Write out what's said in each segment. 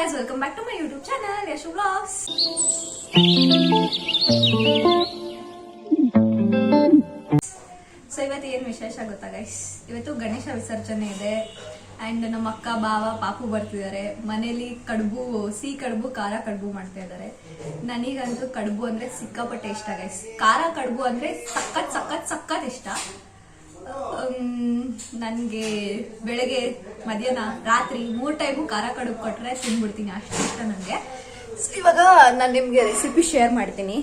guys, welcome back to my YouTube channel, Yashu Vlogs. So ಇವತ್ತು ಏನು ವಿಶೇಷ ಗೊತ್ತಾ ಗೈಸ್ ಇವತ್ತು ಗಣೇಶ ವಿಸರ್ಜನೆ ಇದೆ. ಅಂಡ್ ನಮ್ಮ ಅಕ್ಕ ಬಾವ ಪಾಪು ಬರ್ತಿದ್ದಾರೆ. ಮನೇಲಿ ಕಡುಬು ಸಿಹಿ ಕಡುಬು ಖಾರ ಕಡುಬು ಮಾಡ್ತಾ ಇದ್ದಾರೆ. ನನಗಂತೂ ಕಡುಬು ಅಂದ್ರೆ ಸಿಕ್ಕಾಪಟ್ಟೆ ಇಷ್ಟ ಗೈಸ್ ಖಾರ ಕಡುಬು ಅಂದ್ರೆ ಸಖತ್ ಸಖತ್ ಸಖತ್ ಇಷ್ಟ. ನನಗೆ ಬೆಳಗ್ಗೆ ಮಧ್ಯಾಹ್ನ ರಾತ್ರಿ ಮೂರು ಟೈಮು ಖಾರ ಕಡುಬು ಕೊಟ್ರೆ ತಿನ್ಬಿಡ್ತೀನಿ ಅಷ್ಟು ಇಷ್ಟ ನನಗೆ ಸೊ ಇವಾಗ ನಾನು ನಿಮಗೆ ರೆಸಿಪಿ ಶೇರ್ ಮಾಡ್ತೀನಿ.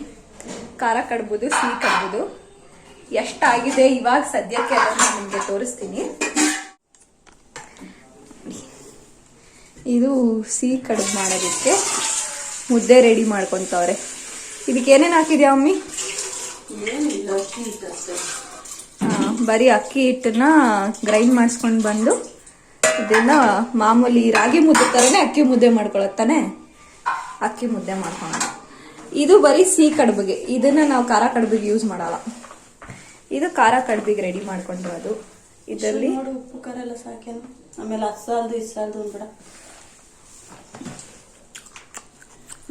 ಖಾರ ಕಡ್ಬೋದು, ಸಿಹಿ ಕಡ್ಬೋದು. ಎಷ್ಟಾಗಿದೆ ಇವಾಗ ಸದ್ಯಕ್ಕೆ ಅದನ್ನು ನಿಮಗೆ ತೋರಿಸ್ತೀನಿ. ಇದು ಸಿಹಿ ಕಡುಬು ಮಾಡೋದಕ್ಕೆ ಮುದ್ದೆ ರೆಡಿ ಮಾಡ್ಕೊತವ್ರೆ. ಇದಕ್ಕೆ ಏನೇನು ಹಾಕಿದ್ಯಾ ಅಮ್ಮಿ ಏನಿಲ್ಲ ಬರೀ ಅಕ್ಕಿ ಹಿಟ್ಟನ್ನ ಗ್ರೈಂಡ್ ಮಾಡಿಸ್ಕೊಂಡು ಬಂದು ಇದನ್ನ ಮಾಮೂಲಿ ರಾಗಿ ಮುದ್ದೆ ಥರನೇ ಅಕ್ಕಿ ಮುದ್ದೆ ಮಾಡ್ಕೊಳತ್ತಾನೆ ಅಕ್ಕಿ ಮುದ್ದೆ ಮಾಡ್ಕೊಂಡು ಇದು ಬರೀ ಸಿಹಿ ಕಡುಬಿಗೆ. ಇದನ್ನ ನಾವು ಖಾರ ಕಡುಬಿಗೆ ಯೂಸ್ ಮಾಡಲ್ಲ. ಇದು ಖಾರ ಕಡುಬಿಗೆ ರೆಡಿ ಮಾಡ್ಕೊಂಡಿರೋದು. ಇದರಲ್ಲಿ ಉಪ್ಪು ಖಾರ ಎಲ್ಲ ಸಾಕೇನು ಆಮೇಲೆ ಹತ್ತು ಇಸ್ಸಾಲ್ದು ಅಂದ್ಬಿಡ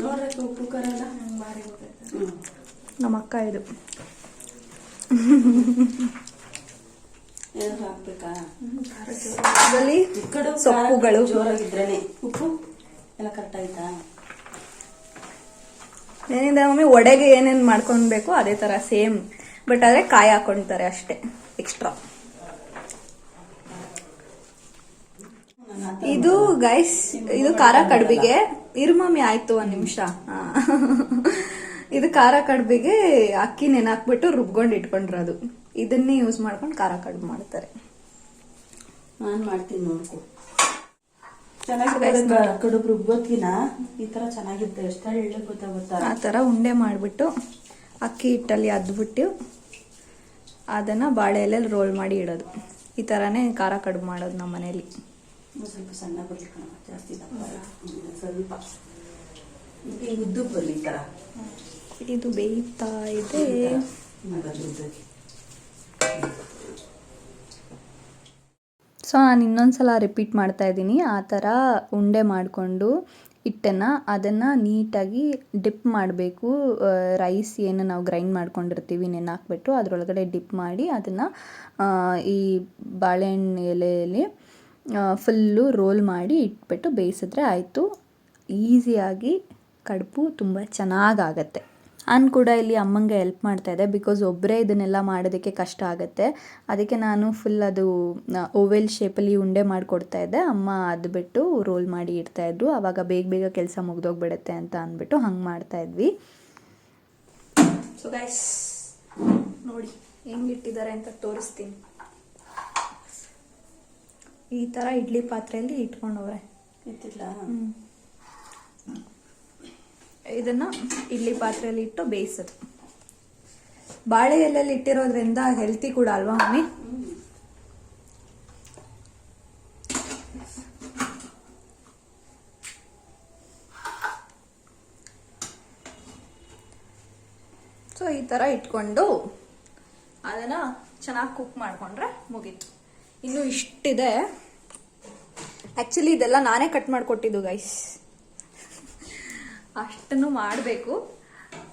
ನೋಡ್ರಕ್ಕ ಉಪ್ಪು ಖಾರ ಎಲ್ಲ. ನಮ್ಮ ಅಕ್ಕ ಇದು. ಹಾಕ್ಬೇಕಾ ಕಡೆ ಸೊಪ್ಪುಗಳು. ಖಾರ ಜೋರಾಗಿದ್ರೇನೆ. ಉಪ್ಪು? ಎಲ್ಲ ಕರೆಕ್ಟ್ ಆಯ್ತಾ? ಏನಿದೆ ಮಮ್ಮಿ ಒಡೆಗೆ ಏನೇನು ಮಾಡ್ಕೊಬೇಕು ಅದೇ ಥರ ಸೇಮ್ ಬಟ್ ಆದರೆ ಕಾಯಿ ಹಾಕೊಳ್ತಾರೆ ಅಷ್ಟೇ ಎಕ್ಸ್ಟ್ರಾ ಇದು ಗೈಸ್ ಇದು ಖಾರ ಕಡ್ಬಿಗೆ. ಇರುಮಮ್ಮಿ ಆಯ್ತು ಒಂದ್ ನಿಮಿಷ. ಇದು ಖಾರ ಕಡ್ಬಿಗೆ ಅಕ್ಕಿ ನೆನಾಕ್ಬಿಟ್ಟು ರುಬ್ಕೊಂಡು ಇಟ್ಕೊಂಡಿರೋದು. ಇದನ್ನೇ ಯೂಸ್ ಮಾಡ್ಕೊಂಡು ಖಾರ ಕಡ್ಬು ಮಾಡ್ತಾರೆ. ನಾನು ಮಾಡ್ತೀನಿ ನೋಡ್ಕೊ. ಕಡುಬು ರುಬ್ಬೋದ್ಕಿನ ಈ ತರ ಚೆನ್ನಾಗಿತ್ತು ಎಷ್ಟು ಎಳ್ಳೆ ಗೊತ್ತಾಗುತ್ತಾ ಆ ಥರ ಉಂಡೆ ಮಾಡಿಬಿಟ್ಟು ಅಕ್ಕಿ ಹಿಟ್ಟಲ್ಲಿ ಅದ್ಬಿಟ್ಟು ಅದನ್ನ ಬಾಳೆ ಎಲೆಯಲ್ಲಿ ರೋಲ್ ಮಾಡಿ ಇಡೋದು. ಈ ಥರನೇ ಖಾರ ಕಡ್ಬು ಮಾಡೋದು ನಮ್ಮ ಮನೇಲಿ. ಸ್ವಲ್ಪ ಸಣ್ಣ ಬರ್ಲಿ ಜಾಸ್ತಿ. ಸ್ವಲ್ಪ ಉದ್ದು ಬರ್ಲಿ ಈ ತರ. ಇದು ಬೇಯ್ತಾ ಇದೆ. ಸೊ ನಾನು ಇನ್ನೊಂದ್ಸಲ ರಿಪೀಟ್ ಮಾಡ್ತಾ ಇದ್ದೀನಿ. ಆ ಥರ ಉಂಡೆ ಮಾಡಿಕೊಂಡು ಹಿಟ್ಟನ್ನು ಅದನ್ನು ನೀಟಾಗಿ ಡಿಪ್ ಮಾಡಬೇಕು. ರೈಸ್ ಏನು ನಾವು ಗ್ರೈಂಡ್ ಮಾಡ್ಕೊಂಡಿರ್ತೀವಿ, ನೆನೆ ಹಾಕ್ಬಿಟ್ಟು ಅದರೊಳಗಡೆ ಡಿಪ್ ಮಾಡಿ ಅದನ್ನು ಈ ಬಾಳೆಹಣ್ಣು ಎಲೆಯಲ್ಲಿ ಫುಲ್ಲು ರೋಲ್ ಮಾಡಿ ಇಟ್ಬಿಟ್ಟು ಬೇಯಿಸಿದ್ರೆ ಆಯಿತು. ಈಸಿಯಾಗಿ ಕಡುಬು ತುಂಬ ಚೆನ್ನಾಗಾಗತ್ತೆ. ನಾನು ಕೂಡ ಇಲ್ಲಿ ಅಮ್ಮಂಗೆ ಹೆಲ್ಪ್ ಮಾಡ್ತಾ ಇದೆ ಬಿಕಾಸ್ ಒಬ್ಬರೇ ಇದನ್ನೆಲ್ಲ ಮಾಡೋದಕ್ಕೆ ಕಷ್ಟ ಆಗುತ್ತೆ. ಅದಕ್ಕೆ ನಾನು ಫುಲ್ ಅದು ಓವೆಲ್ ಶೇಪಲ್ಲಿ ಉಂಡೆ ಮಾಡಿಕೊಡ್ತಾ ಇದ್ದೆ. ಅಮ್ಮ ಅದು ಬಿಟ್ಟು ರೋಲ್ ಮಾಡಿ ಇಡ್ತಾಯಿದ್ರು ಆವಾಗ ಬೇಗ ಬೇಗ ಕೆಲಸ ಮುಗ್ದೋಗ್ಬಿಡುತ್ತೆ ಅಂತ ಅಂದ್ಬಿಟ್ಟು ಹಂಗೆ ಮಾಡ್ತಾ ಇದ್ವಿ. ಸೊ ಗೈಸ್ ನೋಡಿ ಹೆಂಗೆ ಇಟ್ಟಿದ್ದಾರೆ ಅಂತ ತೋರಿಸ್ತೀನಿ. ಈ ಥರ ಇಡ್ಲಿ ಪಾತ್ರೆಯಲ್ಲಿ ಇಟ್ಕೊಂಡವ್ರೆ. ಇತ್ತಿಲ್ಲ ಇದನ್ನ ಇಡ್ಲಿ ಪಾತ್ರೆಯಲ್ಲಿ ಇಟ್ಟು ಬೇಯಿಸೋದು. ಬಾಳೆ ಎಲೆಯಲ್ಲಿ ಇಟ್ಟಿರೋದ್ರಿಂದ ಹೆಲ್ತಿ ಕೂಡ ಅಲ್ವಾ ಮಮ್ಮಿ? ಸೊ ಈ ಥರ ಇಟ್ಕೊಂಡು ಅದನ್ನ ಚೆನ್ನಾಗಿ ಕುಕ್ ಮಾಡ್ಕೊಂಡ್ರೆ ಮುಗೀತು. ಇನ್ನು ಇಷ್ಟಿದೆ. ಆ್ಯಕ್ಚುಲಿ ಇದೆಲ್ಲ ನಾನೇ ಕಟ್ ಮಾಡಿಕೊಟ್ಟಿದ್ದು ಗೈಸ್ ಅಷ್ಟನ್ನು ಮಾಡಬೇಕು.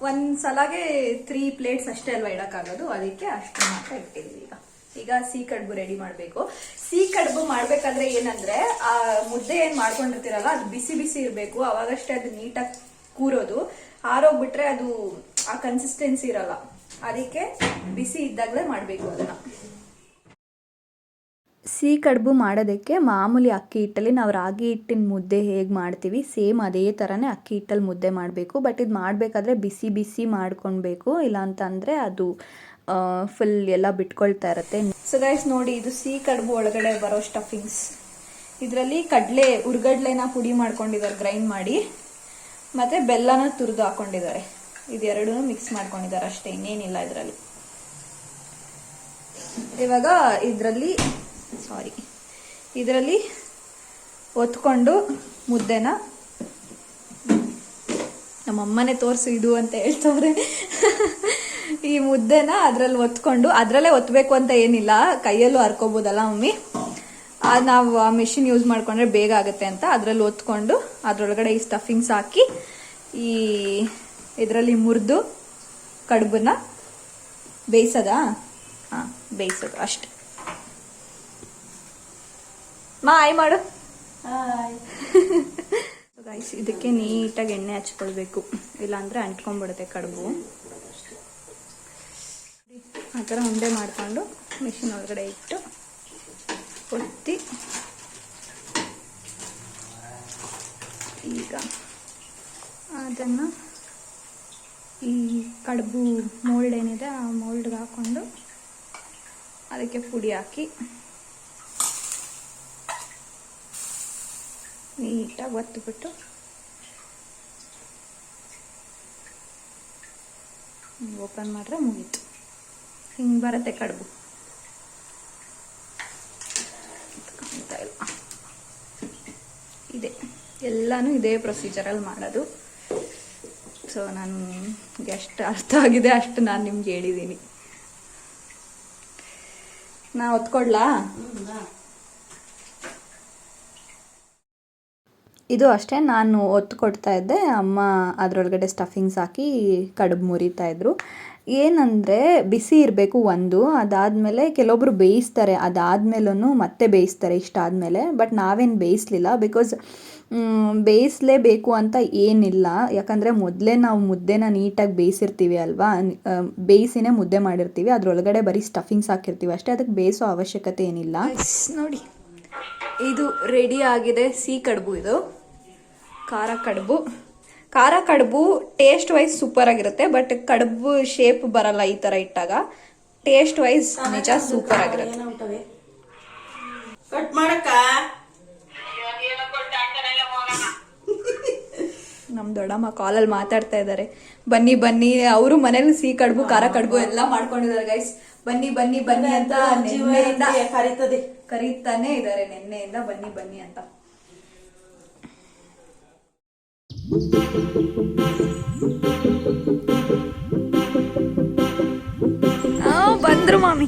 ಒಂದು ಸಲಗೆ ತ್ರೀ ಪ್ಲೇಟ್ಸ್ ಅಷ್ಟೇ ಅಲ್ವಾ ಇಡೋಕ್ಕಾಗೋದು? ಅದಕ್ಕೆ ಅಷ್ಟು ಮಾತ್ರ ಇಟ್ಟಿದ್ವಿ ಈಗ. ಈಗ ಸಿಹಿ ಕಡುಬು ರೆಡಿ ಮಾಡಬೇಕು. ಸಿಹಿ ಕಡುಬು ಮಾಡಬೇಕಾದ್ರೆ ಏನಂದ್ರೆ, ಆ ಮುದ್ದೆ ಏನು ಮಾಡ್ಕೊಂಡಿರ್ತೀರಲ್ಲ, ಅದು ಬಿಸಿ ಬಿಸಿ ಇರಬೇಕು. ಅವಾಗಷ್ಟೇ ಅದು ನೀಟಾಗಿ ಕೂರೋದು. ಆರೋಗ್ಬಿಟ್ರೆ ಅದು ಆ ಕನ್ಸಿಸ್ಟೆನ್ಸಿ ಇರಲ್ಲ. ಅದಕ್ಕೆ ಬಿಸಿ ಇದ್ದಾಗಲೇ ಮಾಡಬೇಕು ಅದನ್ನ. ಸಿಹಿ ಕಡುಬು ಮಾಡೋದಕ್ಕೆ ಮಾಮೂಲಿ ಅಕ್ಕಿ ಹಿಟ್ಟಲ್ಲಿ ನಾವು ರಾಗಿ ಹಿಟ್ಟಿನ ಮುದ್ದೆ ಹೇಗೆ ಮಾಡ್ತೀವಿ, ಸೇಮ್ ಅದೇ ಥರನೇ ಅಕ್ಕಿ ಹಿಟ್ಟಲ್ಲಿ ಮುದ್ದೆ ಮಾಡಬೇಕು. ಬಟ್ ಇದು ಮಾಡಬೇಕಾದ್ರೆ ಬಿಸಿ ಬಿಸಿ ಮಾಡ್ಕೊಳ್ಬೇಕು ಇಲ್ಲ ಅಂತಂದರೆ ಅದು ಫುಲ್ ಎಲ್ಲ ಬಿಟ್ಕೊಳ್ತಾ ಇರುತ್ತೆ. ಸೊ ಗೈಸ್ ನೋಡಿ ಇದು ಸಿಹಿ ಕಡುಬು ಒಳಗಡೆ ಬರೋ ಸ್ಟಫಿಂಗ್ಸ್ ಇದರಲ್ಲಿ ಕಡಲೆ, ಉರ್ಗಡ್ಲೆನ ಪುಡಿ ಮಾಡ್ಕೊಂಡಿದ್ದಾರೆ ಗ್ರೈಂಡ್ ಮಾಡಿ. ಮತ್ತು ಬೆಲ್ಲನ ತುರಿದು ಹಾಕೊಂಡಿದ್ದಾರೆ ಇದೆರಡೂ ಮಿಕ್ಸ್ ಮಾಡ್ಕೊಂಡಿದ್ದಾರೆ ಅಷ್ಟೇ, ಇನ್ನೇನಿಲ್ಲ ಇದರಲ್ಲಿ. ಇವಾಗ ಇದರಲ್ಲಿ ಸಾರಿ ಇದರಲ್ಲಿ ಒತ್ಕೊಂಡು ಮುದ್ದೆನ ನಮ್ಮಮ್ಮನೆ ತೋರಿಸು ಇದು ಅಂತ ಹೇಳ್ತವ್ರೆ. ಈ ಮುದ್ದೆನ ಅದ್ರಲ್ಲಿ ಒತ್ಕೊಂಡು, ಅದ್ರಲ್ಲೇ ಒತ್ತಬೇಕು ಅಂತ ಏನಿಲ್ಲ, ಕೈಯಲ್ಲೂ ಹರ್ಕೋಬೋದಲ್ಲ ಮಮ್ಮಿ? ಅದು ನಾವು ಆ ಮಿಷಿನ್ ಯೂಸ್ ಮಾಡ್ಕೊಂಡ್ರೆ ಬೇಗ ಆಗುತ್ತೆ ಅಂತ ಅದರಲ್ಲಿ ಒತ್ಕೊಂಡು, ಅದರೊಳಗಡೆ ಈ ಸ್ಟಫಿಂಗ್ಸ್ ಹಾಕಿ, ಈ ಇದರಲ್ಲಿ ಮುರಿದು ಕಡುಬನ್ನ ಬೇಯಿಸೋದಾ? ಹಾಂ, ಬೇಯಿಸೋದು ಅಷ್ಟೆ. ಮಾ ಆಯ್ ಮಾಡು ಗೈಸ್ ಇದಕ್ಕೆ ನೀಟಾಗಿ ಎಣ್ಣೆ ಹಚ್ಕೊಳ್ಬೇಕು. ಇಲ್ಲಾಂದ್ರೆ ಅಂಟ್ಕೊಂಡ್ಬಿಡುತ್ತೆ ಕಡುಬು. ಆ ಥರ ಉಂಡೆ ಮಾಡಿಕೊಂಡು ಮಿಷಿನ್ ಒಳಗಡೆ ಇಟ್ಟು ಒತ್ತಿ. ಈಗ ಅದನ್ನು ಈ ಕಡುಬು ಮೋಲ್ಡ್ ಏನಿದೆ ಆ ಮೋಲ್ಡ್ಗೆ ಹಾಕ್ಕೊಂಡು ಅದಕ್ಕೆ ಪುಡಿ ಹಾಕಿ ನೀಟಾಗಿ ಒತ್ತಿಬಿಟ್ಟು ಓಪನ್ ಮಾಡಿದ್ರೆ ಮುಗೀತು. ಹಿಂಗೆ ಬರುತ್ತೆ ಕಡುಬು. ಇದೆ. ಎಲ್ಲನೂ ಇದೇ ಪ್ರೊಸೀಜರಲ್ಲಿ ಮಾಡೋದು. ಸೊ ನಾನು ಎಷ್ಟು ಅರ್ಥ ಆಗಿದೆ, ಅಷ್ಟು ನಾನು ನಿಮ್ಗೆ ಹೇಳಿದ್ದೀನಿ. ನಾ ಒತ್ಕೊಡ್ಲಾ? ಇದು ಅಷ್ಟೇ, ನಾನು ಒತ್ತು ಕೊಡ್ತಾ ಇದ್ದೆ. ಅಮ್ಮ ಅದರೊಳಗಡೆ ಸ್ಟಫಿಂಗ್ಸ್ ಹಾಕಿ ಕಡುಬು ಮುರಿತಾ ಇದ್ರು. ಏನಂದರೆ, ಬಿಸಿ ಇರಬೇಕು ಒಂದು, ಅದಾದಮೇಲೆ ಕೆಲವೊಬ್ಬರು ಬೇಯಿಸ್ತಾರೆ. ಅದಾದಮೇಲೂ ಮತ್ತೆ ಬೇಯಿಸ್ತಾರೆ ಇಷ್ಟ ಆದಮೇಲೆ ಬಟ್ ನಾವೇನು ಬೇಯಿಸ್ಲಿಲ್ಲ ಬಿಕಾಸ್ ಬೇಯಿಸಲೇಬೇಕು ಅಂತ ಏನಿಲ್ಲ. ಯಾಕಂದರೆ ಮೊದಲೇ ನಾವು ಮುದ್ದೆನ ನೀಟಾಗಿ ಬೇಯಿಸಿರ್ತೀವಿ ಅಲ್ವಾ? ಬೇಯಿಸಿನೇ ಮುದ್ದೆ ಮಾಡಿರ್ತೀವಿ. ಅದರೊಳಗಡೆ ಬರೀ ಸ್ಟಫಿಂಗ್ಸ್ ಹಾಕಿರ್ತೀವಿ ಅಷ್ಟೇ. ಅದಕ್ಕೆ ಬೇಯಿಸೋ ಅವಶ್ಯಕತೆ ಏನಿಲ್ಲ. ನೋಡಿ. ಇದು ರೆಡಿ ಆಗಿದೆ. ಸಿಹಿ ಕಡುಬು ಇದು. ಖಾರ ಕಡುಬು. ಖಾರ ಕಡುಬು ಟೇಸ್ಟ್ ವೈಸ್ ಸೂಪರ್ ಆಗಿರುತ್ತೆ ಬಟ್ ಕಡುಬು ಶೇಪ್ ಬರಲ್ಲ ಈ ತರ ಇಟ್ಟಾಗ. ಟೇಸ್ಟ್ ವೈಸ್ ನಿಜ ಸೂಪರ್ ಆಗಿರುತ್ತೆ. ನಮ್ ದೊಡ್ಡಮ್ಮ ಕಟ್ ಅಲ್ಲಿ ನಮ್ಮ ದೊಡ್ಡಮ್ಮ ಕಾಲಲ್ಲಿ ಮಾತಾಡ್ತಾ ಇದ್ದಾರೆ ಬನ್ನಿ ಬನ್ನಿ. ಅವರು ಮನೇಲಿ ಸಿಹಿ ಕಡುಬು ಖಾರ ಕಡುಬು ಎಲ್ಲ ಮಾಡ್ಕೊಂಡಿದ್ದಾರೆ ಗೈಸ್ ಬನ್ನಿ ಬನ್ನಿ ಬನ್ನಿ ಅಂತ ನಿನ್ನೆಯಿಂದ ಕರೀತದೆ. ಕರೀತಾನೆ ಇದ್ದಾರೆ ನಿನ್ನೆಯಿಂದ ಬನ್ನಿ ಬನ್ನಿ ಅಂತ. ಬಂದ್ರು ಮಾಮಿ.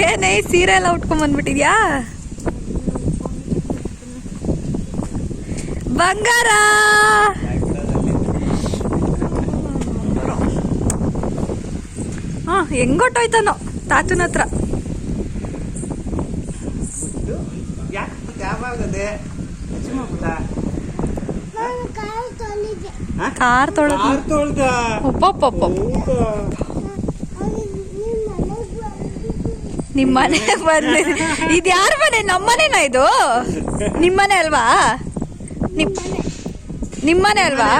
ಏನೇ ಸೀರೆ ಎಲ್ಲ ಉಟ್ಕೊಂಡ್ ಬಂದ್ಬಿಟ್ಟಿದ್ಯಾ? ಬಂಗಾರ! ಹೆಂಗೊಟ್ಟೋಯ್ತಾನೋ ತಾತನ ಹತ್ರ. ಕಾರ್ ತೊಳೆದ. ಒಪ್ಪೊಪ್ಪೊಪ್ಪ ನಿಮ್ಮ ಮನೆ ಬಂದ ಇದು ಯಾರ ಮನೆ? ನಮ್ಮ ಮನೆನಾ ಇದು? ನಿಮ್ಮನೆ ಅಲ್ವಾ? ನಿಮ್ ನಿಮ್ಮನೆ ಅಲ್ವಾ?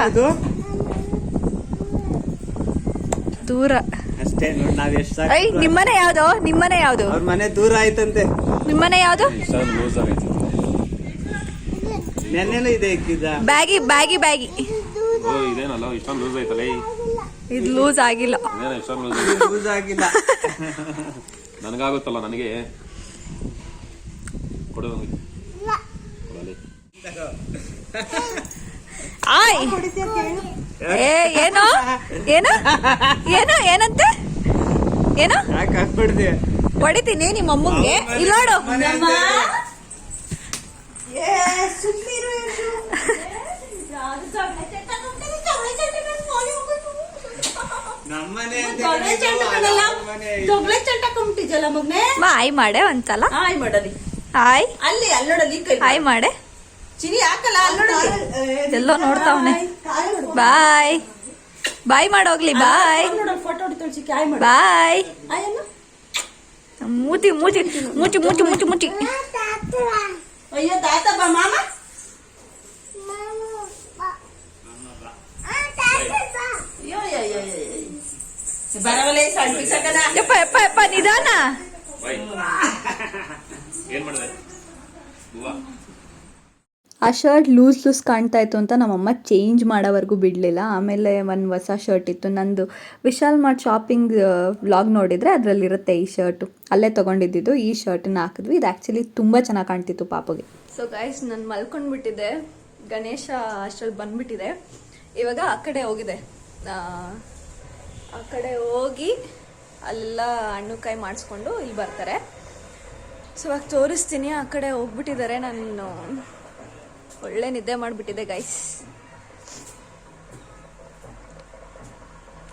ದೂರ. ಅಷ್ಟೇ ನೋಡಿ ನಾವ್ ಎಷ್ಟು ಐ ನಿಮ್ಮನೆ ಯಾವ್ದು? ನಿಮ್ಮನೆ ಯಾವ್ದು? ಅವ್ರ ಮನೆ ದೂರ ಆಯ್ತಂತೆ. ನಿಮ್ಮನೆ ಯಾವ್ದು? ನೆನ್ನೆನೂ ಇದೆ ಇಕ್ಕಿದ ಬ್ಯಾಗಿ ಬ್ಯಾಗಿ ಬ್ಯಾಗಿ. ಓ ಇದೇನಲ್ಲ? ಇಷ್ಟೊಂದು ಲೂಸ್ ಈ ಇದು ಲೂಸ್ ಆಗಿಲ್ಲ. ಇದೇನ ಇಷ್ಟೊಂದು ಲೂಸ್ ಯೂಸ್ ಆಗಿಲ್ಲ. ನನಗಾಗುತ್ತಲ್ಲ ನನಗೆ? ಕೊಡು ನಂಗೆ. ಕೊಡಲಿ. ಆಯ್. ಏ ಏನೋ? ಏನು? ಏನು? ಏನಂತೆ? ಏನು? ಹೊಡಿತೀನಿ ನಿಮ್ಮ ಅಮ್ಮಂಗೆ. ಇಲ್ಲ ಹಾಯ್ ಮಾಡೆ ಒಂದ್ಸಲ. ಹಾಯ್ ಮಾಡಲಿ. ಹಾಯ್ ಅಲ್ಲಿ ಅಲ್ಲಿ ನೋಡಲಿ ಹಾಯ್ ಮಾಡೆ. ಚಿನಿ ಹಾಕಲ್ಲ ಎಲ್ಲೋ ನೋಡ್ತಾವ್ನೆ. ಬಾಯ್. ಬಾಯ್ ಮಾಡೋಗ್ಲಿ ಬಾಯ್. ಬಾಯ್. ಮೂತಿ ಮೂತಿ ಮುಚ್ಚಿ ಮುಚ್ಚಿ ಮುಚ್ಚಿ ಮುಚ್ಚಿ ಅಯ್ಯೋ ತಾತ ಬಾ ಮಾಮ. ಯಪ್ಪ ಯಪ್ಪ ಯಪ್ಪ ನಿಧಾನ. ಏನ್ ಮಾಡಿದೆ? ಆ ಶರ್ಟ್ ಲೂಸ್ ಲೂಸ್ ಕಾಣ್ತಾ ಇತ್ತು ಅಂತ ನಮ್ಮಮ್ಮ ಚೇಂಜ್ ಮಾಡೋವರೆಗೂ ಬಿಡಲಿಲ್ಲ. ಆಮೇಲೆ ಒಂದು ಹೊಸ ಶರ್ಟ್ ಇತ್ತು. ನಂದು ವಿಶಾಲ್ ಮಾರ್ಟ್ ಶಾಪಿಂಗ್ ವ್ಲಾಗ್ ನೋಡಿದರೆ ಅದರಲ್ಲಿರುತ್ತೆ ಈ ಶರ್ಟು ಅಲ್ಲೇ ತೊಗೊಂಡಿದ್ದು ಈ ಶರ್ಟನ್ನ ಹಾಕಿದ್ವಿ. ಇದು ಆ್ಯಕ್ಚುಲಿ ತುಂಬ ಚೆನ್ನಾಗಿ ಕಾಣ್ತಿತ್ತು ಪಾಪಗೆ. ಸೊ ಗೈಸ್ ನಾನು ಮಲ್ಕೊಂಡ್ಬಿಟ್ಟಿದ್ದೆ. ಗಣೇಶ ಅಷ್ಟರಲ್ಲಿ ಬಂದ್ಬಿಟ್ಟಿದೆ. ಇವಾಗ ಆ ಕಡೆ ಹೋಗಿದೆ. ಆ ಆ ಕಡೆ ಹೋಗಿ ಅಲ್ಲೆಲ್ಲ ಹಣ್ಣು ಕಾಯಿ ಮಾಡಿಸ್ಕೊಂಡು ಇಲ್ಲಿ ಬರ್ತಾರೆ. ಸೊ ಇವಾಗ ತೋರಿಸ್ತೀನಿ. ಆ ಕಡೆ ಹೋಗ್ಬಿಟ್ಟಿದ್ದಾರೆ. ನಾನು ಒಳ್ಳೆ ನಿದ್ದೆ ಮಾಡಿಬಿಟ್ಟಿದೆ ಗೈಸ್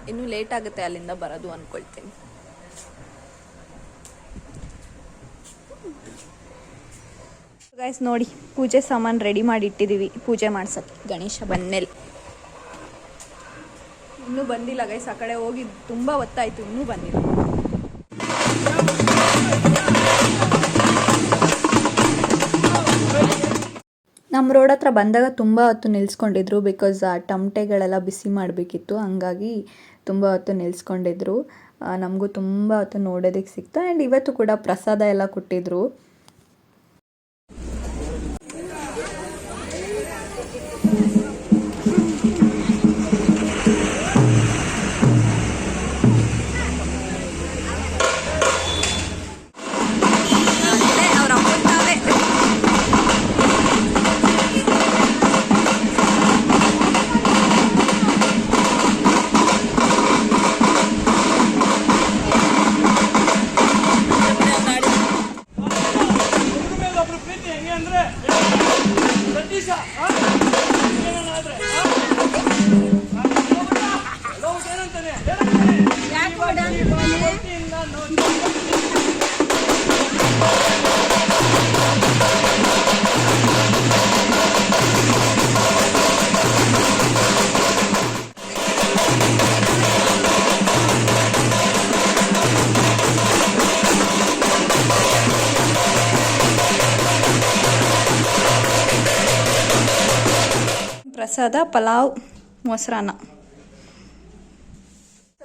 ಇನ್ನೂ ಲೇಟ್ ಆಗುತ್ತೆ ಅಲ್ಲಿಂದ ಬರೋದು ಅಂದ್ಕೊಳ್ತೀನಿ ಗೈಸ್ ನೋಡಿ, ಪೂಜೆ ಸಾಮಾನು ರೆಡಿ ಮಾಡಿ ಇಟ್ಟಿದ್ದೀವಿ ಪೂಜೆ ಮಾಡ್ಸಕ್ಕೆ ಗಣೇಶ ಬಂದ್ಮೇಲೆ. ಇನ್ನೂ ಬಂದಿಲ್ಲ ಗೈಸ್ ಆ ಕಡೆ ಹೋಗಿ ತುಂಬ ಹೊತ್ತಾಯಿತು, ಇನ್ನೂ ಬಂದಿಲ್ಲ. ನಮ್ಮ ರೋಡ್ ಹತ್ರ ಬಂದಾಗ ತುಂಬ ಹೊತ್ತು ನಿಲ್ಸ್ಕೊಂಡಿದ್ರು ಬಿಕಾಸ್ ಆ, ಟಮಟೆಗಳೆಲ್ಲ ಬಿಸಿ ಮಾಡಬೇಕಿತ್ತು. ಹಂಗಾಗಿ ತುಂಬ ಹೊತ್ತು ನಿಲ್ಸ್ಕೊಂಡಿದ್ರು. ನಮಗೂ ತುಂಬ ಹೊತ್ತು ನೋಡೋದಕ್ಕೆ ಸಿಕ್ತು. ಆ್ಯಂಡ್ ಇವತ್ತು ಕೂಡ ಪ್ರಸಾದ ಎಲ್ಲ ಕೊಟ್ಟಿದ್ರು. ಪ್ರಸಾದ ಪಲಾವ್ ಮೊಸರನ್ನ.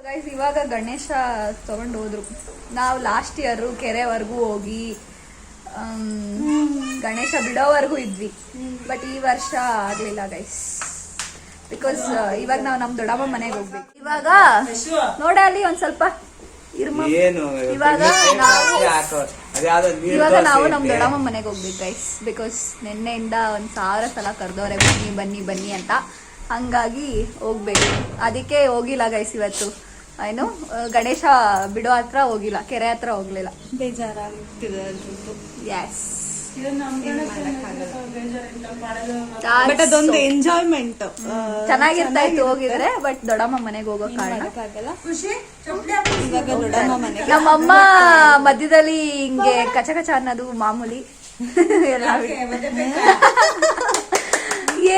ಗೈಸ್ ಇವಾಗ ಗಣೇಶ ತಗೊಂಡು ಹೋದ್ರು. ನಾವು ಲಾಸ್ಟ್ ಇಯರ್ ಕೆರೆವರೆಗೂ ಹೋಗಿ ಗಣೇಶ ಬಿಡೋವರೆಗೂ ಇದ್ವಿ. ಬಟ್ ಈ ವರ್ಷ ಆಗಲಿಲ್ಲ ಗೈಸ್ ಬಿಕಾಸ್ ಇವಾಗ ನಾವು ನಮ್ಮ ದೊಡ್ಡಮ್ಮ ಮನೆಗೆ ಹೋಗ್ಬೇಕು. ಇವಾಗ, ನೋಡ ಅಲ್ಲಿ ಒಂದ್ ಸ್ವಲ್ಪ ಏನು? ಇವಾಗ ನಾವು ನಮ್ ಇವಾಗ ನಾವು ನಮ್ಮ ಐತೆ. ದೊಡ್ಡಮ್ಮ ಮನೆಗೆ ಹೋಗ್ಬೇಕು ಗೈಸ್ ಬಿಕಾಸ್ ನಿನ್ನೆಯಿಂದ ಒಂದ್ ಸಾವಿರ ಸಲ ಕರೆದವ್ರೆ ಬನ್ನಿ ಬನ್ನಿ ಬನ್ನಿ ಅಂತ. ಹಂಗಾಗಿ ಹೋಗ್ಬೇಕು. ಅದಕ್ಕೆ ಹೋಗಿಲ್ಲ ಗೈಸ್ ಇವತ್ತು. ಏನು? ಗಣೇಶ ಬಿಡೋ ಹತ್ರ ಹೋಗಿಲ್ಲ ಕೆರೆ ಹತ್ರ ಹೋಗ್ಲಿಲ್ಲ. ಬೇಜಾರಾಗ್ತಿದೆ ಅಂತ ಎಸ್ ಬಟ್ ಅದೊಂದು ಎಂಜಾಯ್ಮೆಂಟ್ ಚೆನ್ನಾಗಿರ್ತಾ ಇತ್ತು ಹೋಗಿದ್ರೆ ಬಟ್ ದೊಡ್ಡಮ್ಮ ಮನೆಗೆ ಹೋಗೋ ಕಾರಣ? ಇವಾಗ ದೊಡ್ಡಮ್ಮ ಮನೆಗೆ ನಮ್ಮಮ್ಮ ಮಧ್ಯದಲ್ಲಿ ಹಿಂಗೆ ಕಚ ಕಚ ಅನ್ನೋದು ಮಾಮೂಲಿ. ಎಲ್ಲ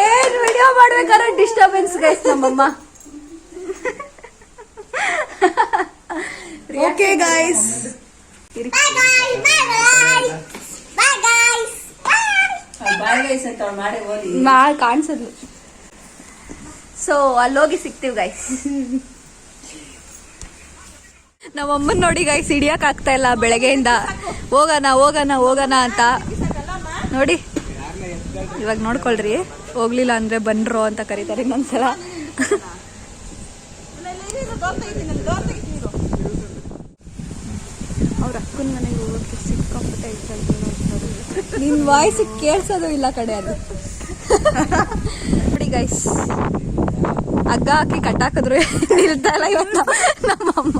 ಏನ್ ವಿಡಿಯೋ ಮಾಡ್ಬೇಕಾದ್ರೆ ಡಿಸ್ಟರ್ಬೆನ್ಸ್ ಗೈಸ್ ನಮ್ಮಮ್ಮ. ಓಕೆ ಗಾಯ್ಸ್ ಮಾಡೇ ಹೋಗಿ ಮಾ ಕಾಣಿಸಿದ್ಲು ಸೊ ಅಲ್ಲೋಗಿ ಸಿಗ್ತೀವಿ ಗೈಸ್ ನಮ್ಮಮ್ಮನ್ ನೋಡಿ ಗೈಸ್ ಹಿಡಿಯಕ್ ಆಗ್ತಾ ಇಲ್ಲ ಬೆಳಗ್ಗೆಯಿಂದ. ಹೋಗೋಣ ಹೋಗೋಣ ಹೋಗೋಣ ಅಂತ. ನೋಡಿ ಇವಾಗ ನೋಡ್ಕೊಳ್ರಿ. ಹೋಗ್ಲಿಲ್ಲ ಅಂದ್ರೆ ಬನ್ರೋ ಅಂತ ಕರೀತಾರೆ ಇನ್ನೊಂದ್ಸಲ. ಅವ್ರ ಅಕ್ಕನ ಮನೆಗೆ ಹೋಗೋಕೆ ಸಿಕ್ಕಾಪಟ್ಟೆ ಇಷ್ಟ ನಿನ್ ವಾಯ್ಸ್ ಕೇಳ್ಸೋದು ಇಲ್ಲ ಕಡೆ ಅದು. ನೋಡಿ ಗೈಸ್ ಹಗ್ಗ ಹಾಕಿ ಕಟ್ಟಾಕಿದ್ರು ನಿಲ್ತಾ ಇಲ್ಲ ಇವತ್ತು ನಮ್ಮಮ್ಮ.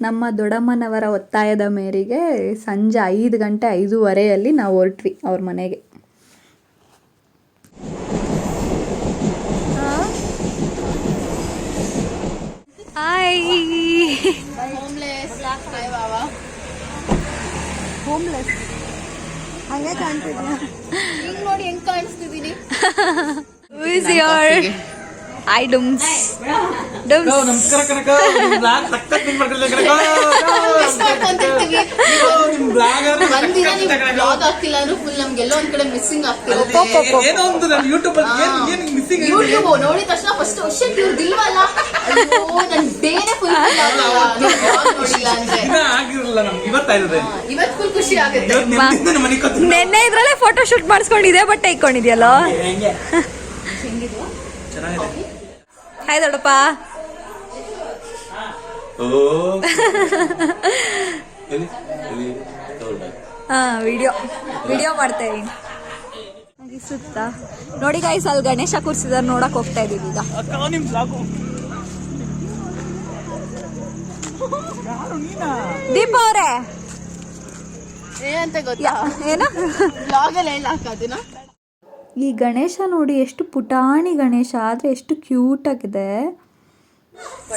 ನಮ್ಮ ದೊಡ್ಡಮ್ಮನವರ ಒತ್ತಾಯದ ಮೇರೆಗೆ ಸಂಜೆ ಐದು ಗಂಟೆ ಐದೂವರೆಯಲ್ಲಿ ನಾವು ಹೊರಟ್ವಿ ಅವ್ರ ಮನೆಗೆ. ಹಾಯ್ ಹೋಮ್ಲೆಸ್ ಹಂಗೆ ಕಾಣ್ತಿದ್ಯಾ? ನೋಡಿ ಹೆಂಗ್ ಕಾಣಿಸ್ತಿದೀನಿ. Who ಡುಮ್ಸ್ ಡುಮ್ಸ್. ನಮಸ್ಕಾರ ಕನಕ ಬ್ಲಾಗ್ ತಕ್ಕ ನಿಮ್ ಮಾಡ್ಕೊಳ್ತಾ ಕನಕ ನಿಮ್ ಬ್ಲಾಗ್ ಒಂದಿನ ನೀವು ಬ್ಲಾಗ್ ಆಗ್ತಿಲ್ಲ ಅಂದ್ರೆ ಫುಲ್ ನಮಗೆ ಒಂದ್ ಕಡೆ ಮಿಸ್ಸಿಂಗ್ ಆಗ್ತಿಲ್ಲ. ಏನೋ ಒಂದು ನಾನು ಯೂಟ್ಯೂಬ್ ಅಲ್ಲಿ ಏನ್ ಏನ್ ಮಿಸ್ಸಿಂಗ್ ಯೂಟ್ಯೂಬ್ ನೋಡಿದ ತಕ್ಷಣ ಫಸ್ಟ್ ವರ್ಷನ್ ಇವ್ರದಿಲ್ವಲ್ಲ ಅಯ್ಯೋ ನನ್ ಡೇನೇ ಫುಲ್ ನೋಡಿಲ್ಲ ಅಂದ್ರೆ. ಆಗಿರಲ್ಲ ನಮ್ಗೆ ಇವತ್ತಾಯ್ತದೆ ಇವತ್ತು ಫುಲ್ ಖುಷಿ ಆಗುತ್ತೆ. ನೆನ್ನೆ ಇದ್ರಲ್ಲೇ ಫೋಟೋ ಶೂಟ್ ಮಾಡಿಸ್ಕೊಂಡಿದೆ ಬಟ್ಟೆ ಇಕ್ಕೊಂಡಿದ್ಯಲ್ಲ ಹೆಂಗೆ ಚೆನ್ನಾಗಿದೆ ಹಾಯ್ ದೊಡ್ಡಪ್ಪ ಓ ಎಲ್ಲಿ ಎಲ್ಲಿ ತಗೊಳ್ಳ ಹಾ ವಿಡಿಯೋ ವಿಡಿಯೋ ಮಾಡ್ತಾ ಇದ್ದೀನಿ ಸುತ್ತ ನೋಡಿ ಗೈಸ್ ಅಲ್ಲಿ ಗಣೇಶ ಕೂರಿಸಿದಾರೆ ನೋಡಕ್ ಹೋಗ್ತಾ ಇದೀವಿ ಈಗ. ದೀಪ ಅವರೇ. ಏನಂತ ಗೊತ್ತಾ? ಏನೋ? ಬ್ಲಾಗ್ ಅಲ್ಲಿ ಎಲ್ಲ ಹಾಕೋದಿನ ಈ ಗಣೇಶ ನೋಡಿ ಎಷ್ಟು ಪುಟಾಣಿ ಗಣೇಶ ಆದರೆ ಎಷ್ಟು ಕ್ಯೂಟ್ ಆಗಿದೆ.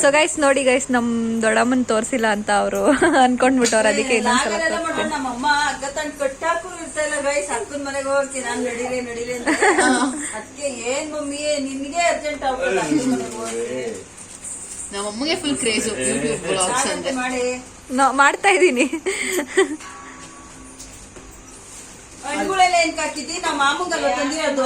ಸೊ ಗೈಸ್ ನೋಡಿ ಗೈಸ್ ನಮ್ ದೊಡ್ಡಮ್ಮನ್ ತೋರ್ಸಿಲ್ಲ ಅಂತ ಅವರು ಅನ್ಕೊಂಡ್ಬಿಟ್ಟವ್ರ ಅದಕ್ಕೆ ಇನ್ನೊಂದ್ಸಲ ತೋರ್ಸ್ತೀನಿ. ನಮ್ಮಮ್ಮ ಅಕ್ಕ ತಂದ್ ಕಟ್ಟಾಕು ಇರ್ತಾಯಿಲ್ಲ ಗೈಸ್ ಅಕ್ಕನ ಮನೆಗೆ ಹೋಗ್ತೀನಿ ನಾನು ನಡೀಲಿ ನಡೀಲಿ ಅಂತ. ಅದಕ್ಕೆ ಏನ್ ಮಮ್ಮಿ ನಿನ್ಗೆ ಅರ್ಜೆಂಟ್ ಆಗ್ಬಿಡಲ್ಲ ಅಕ್ಕನ ಮನೆಗೆ ಹೋಗಿ ಫುಲ್ ಕ್ರೇಜು ಯೂಟ್ಯೂಬ್ ಬ್ಲಾಗ್ಸ್ ಅಂದ್ರೆ ಮಾಡಿ. ನಾ ಮಾಡ್ತಾ ಇದೀನಿ ಹಣ್ಣುಗಳೆಲ್ಲ ಏನ್ ಹಾಕಿದ್ದಿ ನಮ್ಮ ಮಾಮಂಗಲ್ವ ತಂದಿರೋದು.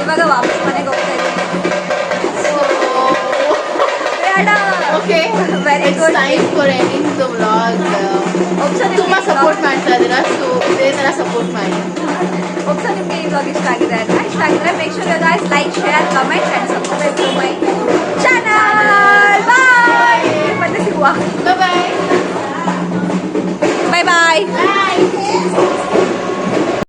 ಇವಾಗ ವಾಪಸ್ ಮನೆಗೆ ಹೋಗ್ತಾ ಇದ್ದೀನಿ. Very good time for ending the vlog support मातरा सो इतना support channel bye bye bye bye